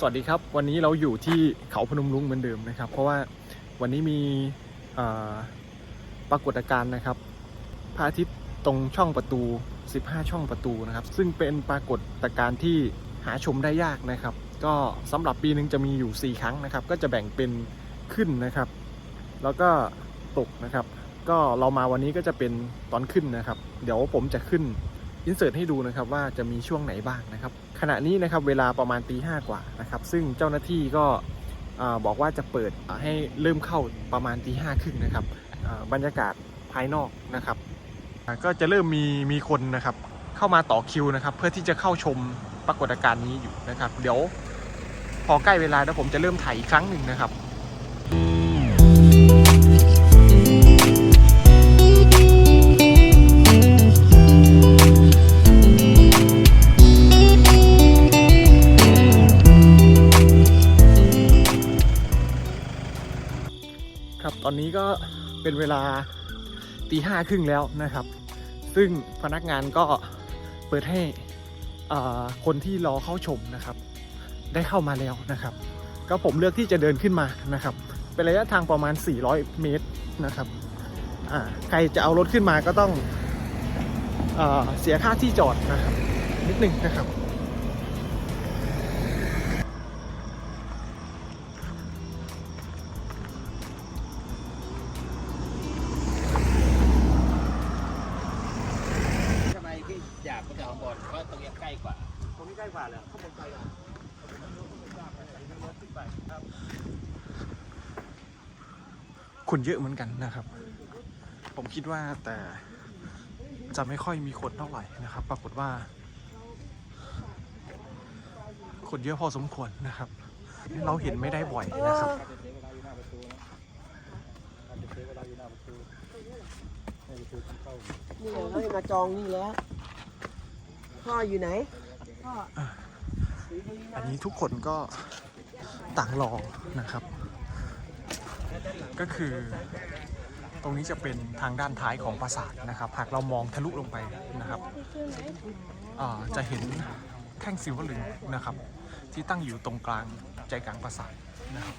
สวัสดีครับ วันนี้เราอยู่ที่เขาพนมรุ้งเหมือนเดิมนะครับ เพราะว่าวันนี้มีปรากฏการณ์นะครับพระอาทิตย์ตรงช่องประตู 15 ช่องประตูนะครับ ซึ่งเป็นปรากฏการณ์ที่หาชมได้ยากนะครับ ก็สำหรับปีหนึ่งจะมีอยู่ 4 ครั้งนะครับ ก็จะแบ่งเป็นขึ้นนะครับ แล้วก็ตกนะครับ ก็เรามาวันนี้ก็จะเป็นตอนขึ้นนะครับ เดี๋ยวผมจะขึ้น อินเสิร์ตให้ดูนะครับว่าจะมีช่วงไหนบ้างนะครับ ขณะนี้นะครับเวลาประมาณตีห้ากว่านะครับ ซึ่งเจ้าหน้าที่ก็บอกว่าจะเปิดให้เริ่มเข้าประมาณตีห้าครึ่งนะครับบรรยากาศภายนอกนะครับ ก็จะเริ่มมีมีคนนะครับเข้ามาต่อคิวนะครับ เพื่อที่จะเข้าชมปรากฏการณ์นี้อยู่นะครับ เดี๋ยวพอใกล้เวลาแล้วผมจะเริ่มถ่ายอีกครั้งหนึ่งนะครับ ตอนนี้ก็เป็นเวลาตีห้าครึ่งแล้วนะครับ ซึ่งพนักงานก็เปิดให้คนที่รอเข้าชมนะครับ ได้เข้ามาแล้วนะครับ ก็ผมเลือกที่จะเดินขึ้นมานะครับ เป็นระยะทางประมาณ 400 เมตรนะครับใครจะเอารถขึ้นมาก็ต้องอเสียค่าที่จอดนะครับนิดนึงนะครับ กล้กว่าแล้วข้างบนไกลกว่าคนเยอะเหมือนกันนะครับ ผมคิดว่าแต่จะไม่ค่อยมีคนเท่าไหร่นะครับ ปรากฏว่า คนเยอะพอสมควรนะครับ เราเห็นไม่ได้บ่อยนะครับนี่เขาจะมาจองนี่แล้วพ่ออยู่ไหน ออันนี้ทุกคนก็ต่างรอนะครับ ก็คือตรงนี้จะเป็นทางด้านท้ายของปราสาทนะครับ หากเรามองทะลุลงไปนะครับอ่าจะเห็นแท่งสิวลึงนะครับ ที่ตั้งอยู่ตรงกลางใจกลางปราสาทนะครับ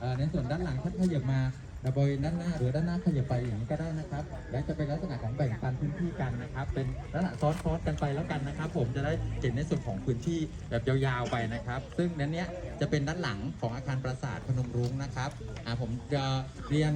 เอ่อในส่วนด้านหลังท่านขยับมา ระบริเวณด้านหน้าหรือด้านหน้าขยับไปอย่างนี้ก็ได้นะครับ และจะเป็นลักษณะของแบ่งปันพื้นที่กันนะครับ เป็นลักษณะซ้อนซ้อนกันไปแล้วกันนะครับ ผมจะได้เห็นในส่วนของพื้นที่แบบยาวๆไปนะครับ ซึ่งนั้นเนี้ยจะเป็นด้านหลังของอาคารปราสาทพนมรุ้งนะครับอ่าผมจะเรียน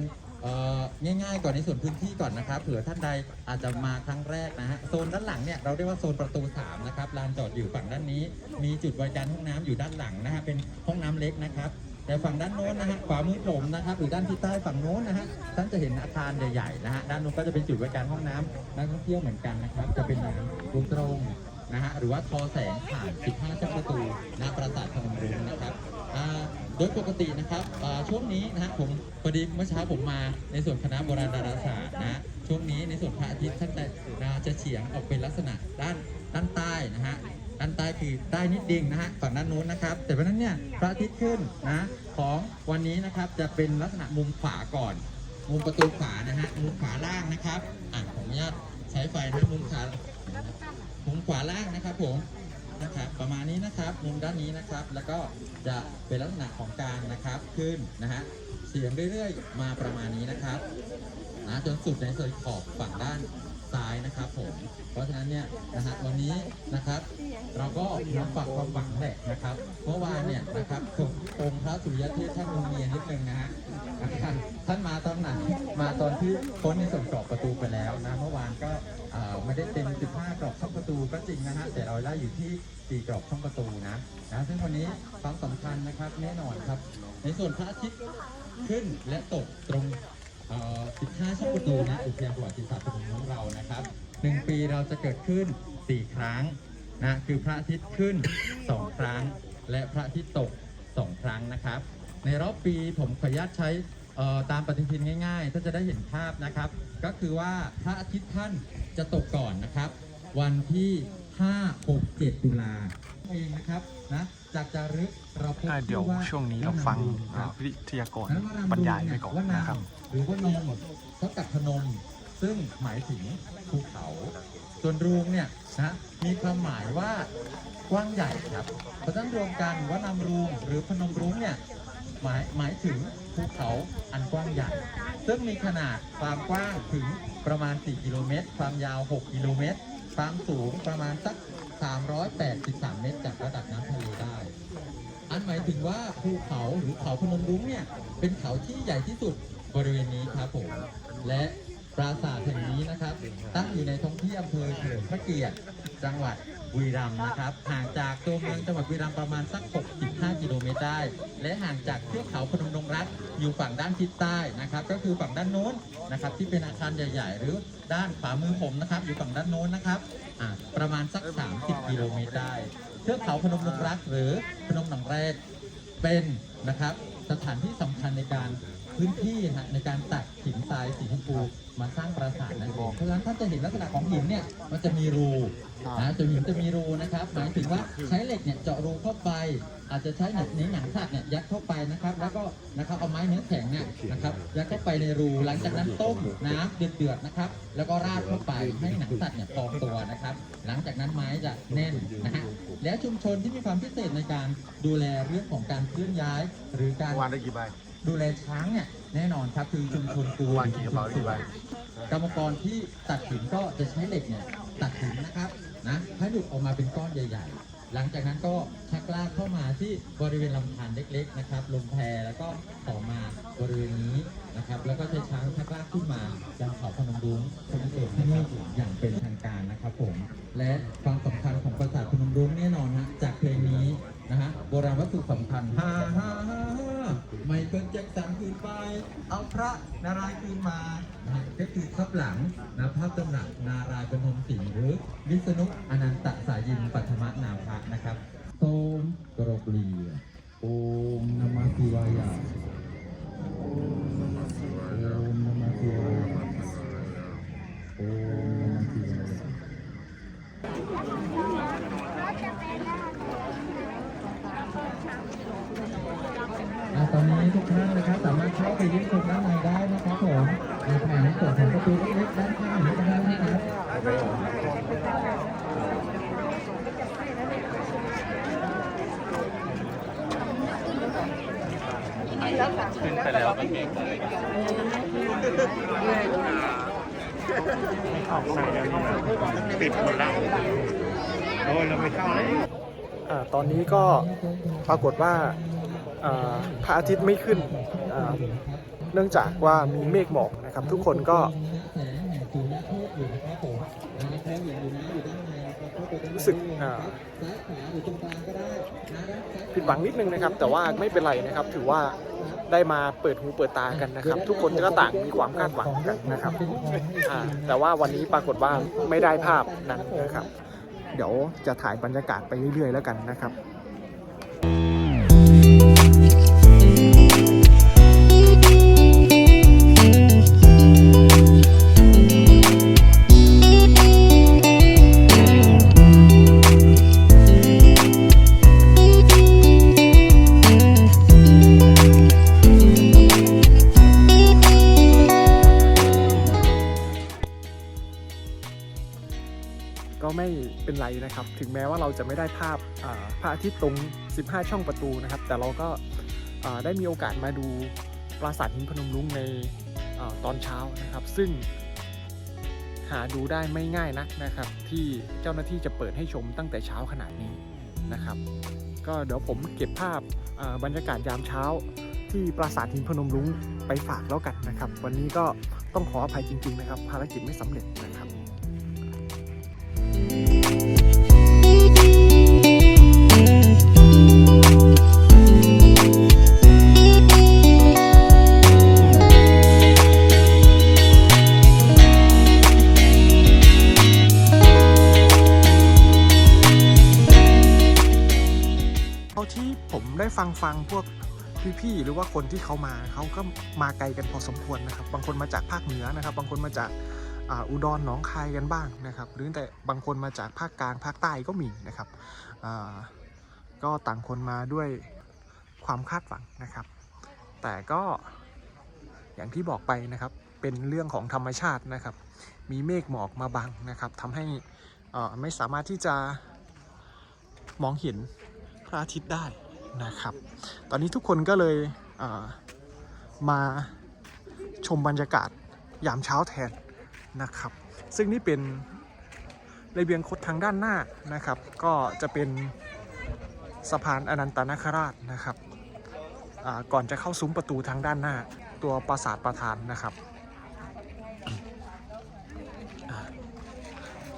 ง่ายๆก่อนในส่วนพื้นที่ก่อนนะครับเผื่อท่านใดอาจจะมาครั้งแรกนะฮะโซนด้านหลังเนี่ยเราเรียกว่าโซนประตู3นะครับลานจอดอยู่ฝั่งด้านนี้ มีจุดบริการห้องน้ำอยู่ด้านหลังนะฮะเป็นห้องน้ำเล็กนะครับ แต่ฝั่งด้านโน้นนะฮะขวามือผมนะครับหรือด้านที่ใต้ฝั่งโน้นนะฮะท่านจะเห็นอาคารใหญ่ๆนะฮะด้านโน้นก็จะเป็นจุดบริการห้องน้ำนักท่องเที่ยวเหมือนกันนะครับ จะเป็นน้ำตรงตรงๆนะฮะหรือว่าทอแสงผ่าน 15ช่องประตูณปราสาทพนมรุ้งนะครับโดยปกตินะครับช่วงนี้นะฮะผมพอดีเมื่อเช้าผมมาในส่วนคณะโบราณดาราศาสตร์นะช่วงนี้ในส่วนพระอาทิตย์ท่านจะนะจะเฉียงออกเป็นลักษณะด้านด้านใต้นะฮะ ด้านใต้คือใต้นิดดิ่งนะฮะฝั่งด้านนู้นนะครับ แต่วันนั้นเนี่ยพระอาทิตย์ขึ้นนะของวันนี้นะครับจะเป็นลักษณะมุมขวาก่อน มุมประตูขวานะฮะมุมขวาล่างนะครับอะขออนุญาตใช้ไฟนะมุมขวามุมขวาล่างนะครับผมนะครับประมาณนี้นะครับมุมด้านนี้นะครับ แล้วก็จะเป็นลักษณะของกลางนะครับขึ้นนะฮะเสียงเรื่อยๆ มาประมาณนี้นะครับนะจนสุดในส่วนขอบฝั่งด้าน ซ้ายนะครับผม เพราะฉะนั้นเนี่ยนะฮะวันนี้นะครับ เราก็มาฝากความหวังแหละนะครับ เมื่อวานเนี่ยนะครับองค์พระสุริยเทพท่านมีเมียนิดนึงนะฮะท่านมาตอนไหนมาตอนที่พ้นในส่วนกรอบประตูไปแล้วนะเมื่อวานก็ไม่ได้เต็ม 15 กรอบช่องประตูก็จริงนะฮะแต่เราได้อยู่ที่ 4 กรอบช่องประตูนะนะซึ่งวันนี้ความสำคัญนะครับแน่นอนครับ ในส่วนพระอาทิตย์ขึ้นและตกตรง 15ช่องประตูนะอุทยานประวัติศาสตร์ของเรานะครับหนึ่งปีเราจะเกิดขึ้น 4 ครั้งนะคือพระอาทิตย์ขึ้น 2 ครั้ง และพระอาทิตย์ตก 2 ครั้งนะครับ ในรอบปีผมขออนุญาตใช้ตามปฏิทินง่ายๆ ถ้าจะได้เห็นภาพนะครับ ก็คือว่าพระอาทิตย์ท่านจะตกก่อนนะครับ วันที่ 5 6 7 ตุลาเองนะครับนะ จากจารึกเราพบอ่าเดี๋ยวชื่อช่วงนี้เราฟังคอ่ารับวิทยากรนั้นว่ารำบรรยายไปก่อนว่านามนะครับ หรือว่านมเท่ากับพนมซึ่งหมายถึงภูเขาส่วนรูงเนี่ยนะมีความหมายว่ากว้างใหญ่ครับ เพราะฉะนั้นรวมกันว่านำรูงหรือพนมรุ้งเนี่ยหมายหมายถึงภูเขาอันกว้างใหญ่ ซึ่งมีขนาดความกว้างถึงประมาณ 4 กิโลเมตร ความยาว 6 กิโลเมตร ความสูงประมาณสัก 383 เมตรจากระดับน้ำทะเลได้ อันหมายถึงว่าภูเขาหรือเขาพนมรุ้งเนี่ย เป็นเขาที่ใหญ่ที่สุดบริเวณนี้ครับผม และปราสาทแห่งนี้นะครับ ตั้งอยู่ในท้องที่อำเภอเฉลิมพระเกียรติจังหวัด บุรีรัมย์นะครับ ห่างจากตัวเมืองจังหวัดบุรีรัมย์ประมาณสัก 65 กิโลเมตรได้ และห่างจากเทือกเขาพนมดงรักอยู่ฝั่งด้านทิศใต้นะครับ ก็คือฝั่งด้านโน้นนะครับ ที่เป็นอาคารใหญ่ ๆ หรือด้านขวามือผมนะครับ อยู่ฝั่งด้านโน้นนะครับประมาณสัก 30 กิโลเมตรได้ เทือกเขาพนมดงรัก หรือพนมหนองแรดเป็นนะครับ สถานที่สำคัญในการพื้นที่ในการตัด ทรายสีชมพูมาสร้างปราสาทนั่นเองเพราะฉะนั้นท่านจะเห็นลักษณะของหินเนี่ยมันจะมีรูนะจะหินจะมีรูนะครับ หมายถึงว่าใช้เหล็กเนี่ยเจาะรูเข้าไป อาจจะใช้หนังในหนังสัตว์เนี่ยยัดเข้าไปนะครับ แล้วก็นะครับเอาไม้เนื้อแข็งเนี่ยนะครับยัดเข้าไปในรูหลังจากนั้นต้มน้ำเดือดๆนะครับ แล้วก็ราดเข้าไปให้หนังสัตว์เนี่ยพองตัวนะครับ หลังจากนั้นไม้จะแน่นนะฮะและชุมชนที่มีความพิเศษในการดูแลเรื่องของการเคลื่อนย้าย หรือการวานได้กี่ใบ ดูแลช้างเนี่ยแน่นอนครับคือชุมชนกูวางกี่กระเป๋ากี่ใบกรรมกรที่ตัดหินก็จะใช้เหล็กเนี่ยตัดหินนะครับนะให้หลุดออกมาเป็นก้อนใหญ่ ๆ หลังจากนั้นก็ชักลากเข้ามาที่บริเวณลำธารเล็กๆนะครับลงแพแล้วก็ต่อมาบริเวณนี้นะครับแล้วก็ใช้ช้างชักลากขึ้นมายังเขาพนมรุ้งพนมเอกที่นี่อย่างเป็นทางการนะครับผมและความสำคัญของปราสาทพนมรุ้งแน่นอนฮะจากเพลงนี้นะฮะโบราณวัตถุสำคัญฮ่าฮ่าฮ่าฮ่าไม่เกิน แจ็คสันคืนไป เอาพระนารายณ์คืนมา ก็คือทับหลังนะภาพตำหนักนารายณ์เป็นทมสิงห์หรือวิษณุ ยี่ยมชมด้านในได้นะครับผมในผ่านในส่วนของประตูเล็กๆด้านข้างนี้ก็ได้นะครับขึ้นไปแล้วก็เมฆเลยปิดหมดแล้วโอ้ยเราไม่เข้าเลยอ่าตอนนี้ก็ปรากฏว่า พระอาทิตย์ไม่ขึ้น เนื่องจากว่ามีเมฆหมอกนะครับ ทุกคนก็รู้สึกผิดหวังนิดนึงนะครับ แต่ว่าไม่เป็นไรนะครับ ถือว่าได้มาเปิดหูเปิดตากันนะครับ ทุกคนก็ต่างมีความคาดหวังกันนะครับแต่ว่าวันนี้ปรากฏว่าไม่ได้ภาพนั้นนะครับ เดี๋ยวจะถ่ายบรรยากาศไปเรื่อยๆแล้วกันนะครับ จะไม่ได้ภาพอ่าพระอาทิตย์ตรง 15 ช่องประตูนะครับ แต่เราก็ได้มีโอกาสมาดูปราสาทหินพนมรุ้งในอตอนเช้านะครับ ซึ่งหาดูได้ไม่ง่ายนักนะครับ ที่เจ้าหน้าที่จะเปิดให้ชมตั้งแต่เช้าขนาดนี้นะครับ ก็เดี๋ยวผมเก็บภาพบรรยากาศยามเช้า ที่ปราสาทหินพนมรุ้งไปฝากแล้วกันนะครับ วันนี้ก็ต้องขออภัยจริง ๆ นะครับ ภารกิจไม่สำเร็จนะครับเฟังฟังพวกพี่ๆหรือว่าคนที่เขามาเขาก็มาไกลกันพอสมควรนะครับ บางคนมาจากภาคเหนือนะครับ บางคนมาจากอุดรหนองคายกันบ้างนะครับ หรือแต่บางคนมาจากภาคกลางภาคใต้ก็มีนะครับก็ต่างคนมาด้วยความคาดหวังนะครับ แต่ก็อย่างที่บอกไปนะครับเป็นเรื่องของธรรมชาตินะครับ มีเมฆหมอกมาบังนะครับทำให้ไม่สามารถที่จะมองเห็นพระอาทิตย์ได้ นะครับ ตอนนี้ทุกคนก็เลยเมาชมบรรยากาศยามเช้าแทนนะครับ ซึ่งนี่เป็นระเบียงคดทางด้านหน้านะครับ ก็จะเป็นสะพานอนันตนาคราชนะครับก่อนจะเข้าซุ้มประตูทางด้านหน้าตัวปราสาทประธานนะครับ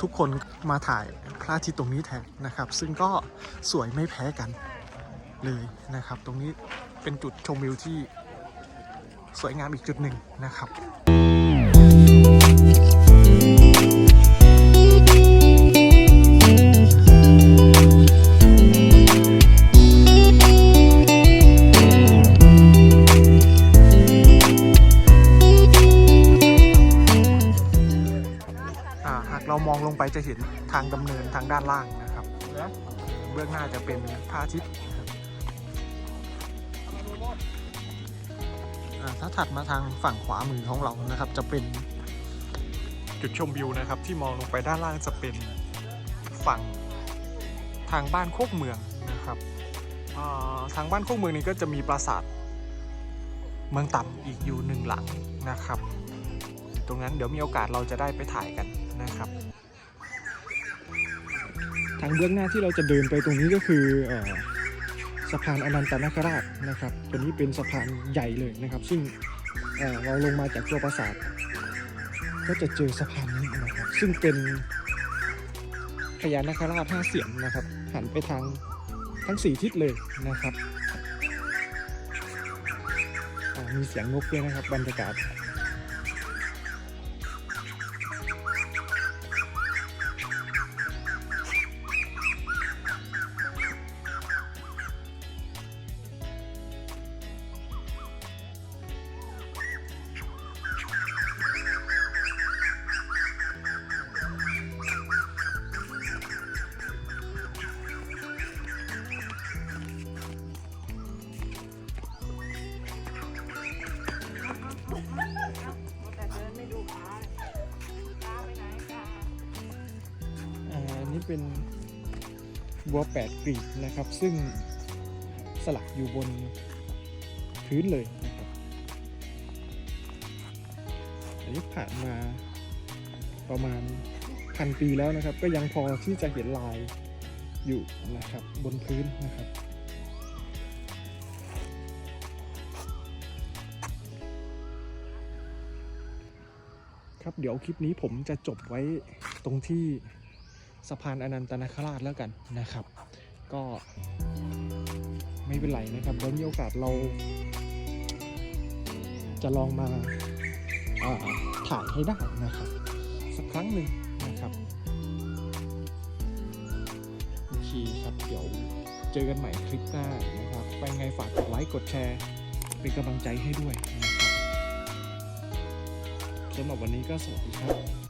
ทุกคนมาถ่ายพระอาทิตย์ตรงนี้แทนนะครับ ซึ่งก็สวยไม่แพ้กัน เลยนะครับ ตรงนี้เป็นจุดชมวิวที่สวยงามอีกจุดหนึ่งนะครับอ่าหากเรามองลงไปจะเห็นทางดำเนินทางด้านล่างนะครับ เบื้องหน้าจะเป็นพระอาทิตย์ ถ้าถัดมาทางฝั่งขวามือของเรานะครับ จะเป็นจุดชมวิวนะครับ ที่มองลงไปด้านล่างจะเป็นฝั่งทางบ้านโคกเมืองนะครับทางบ้านโคกเมืองนี้ก็จะมีปราสาทเมืองต่ำอีกอยู่หนึ่งหลังนะครับ ตรงนั้นเดี๋ยวมีโอกาสเราจะได้ไปถ่ายกันนะครับ ทางเบื้องหน้าที่เราจะเดินไปตรงนี้ก็คืออ สะพานอนันตนาคราชนะครับตัวนี้เป็นสะพานใหญ่เลยนะครับ ซึ่งเเราลงมาจากตัวปราสาทก็จะเจอสะพานนี้นะครับ ซึ่งเป็นพญานาคราชห้าเสียนนะครับ หันไปทางทั้งสี่ทิศเลยนะครับมีเสียงนกด้วยนะครับบรรยากาศ เป็นบัวแปดกลีบนะครับ ซึ่งสลักอยู่บนพื้นเลยนะครับอันนี้ผ่านมาประมาณพันปีแล้วนะครับ ก็ยังพอที่จะเห็นลายอยู่นะครับบนพื้นนะครับครับเดี๋ยวคลิปนี้ผมจะจบไว้ตรงที่ สะพานอนันตนาคราชแล้วกันนะครับ ก็ไม่เป็นไรนะครับเดี๋ยวมีโอกาสเรา จะลองมาอ่าถ่ายให้ได้นะครับ สักครั้งหนึ่งนะครับโอเคครับเดี๋ยวเจอกันใหม่คลิปหน้านะครับ ไปไงฝากกดไลค์กดแชร์เป็นกำลังใจให้ด้วยนะครับสำหรับวันนี้ก็สวัสดีครับ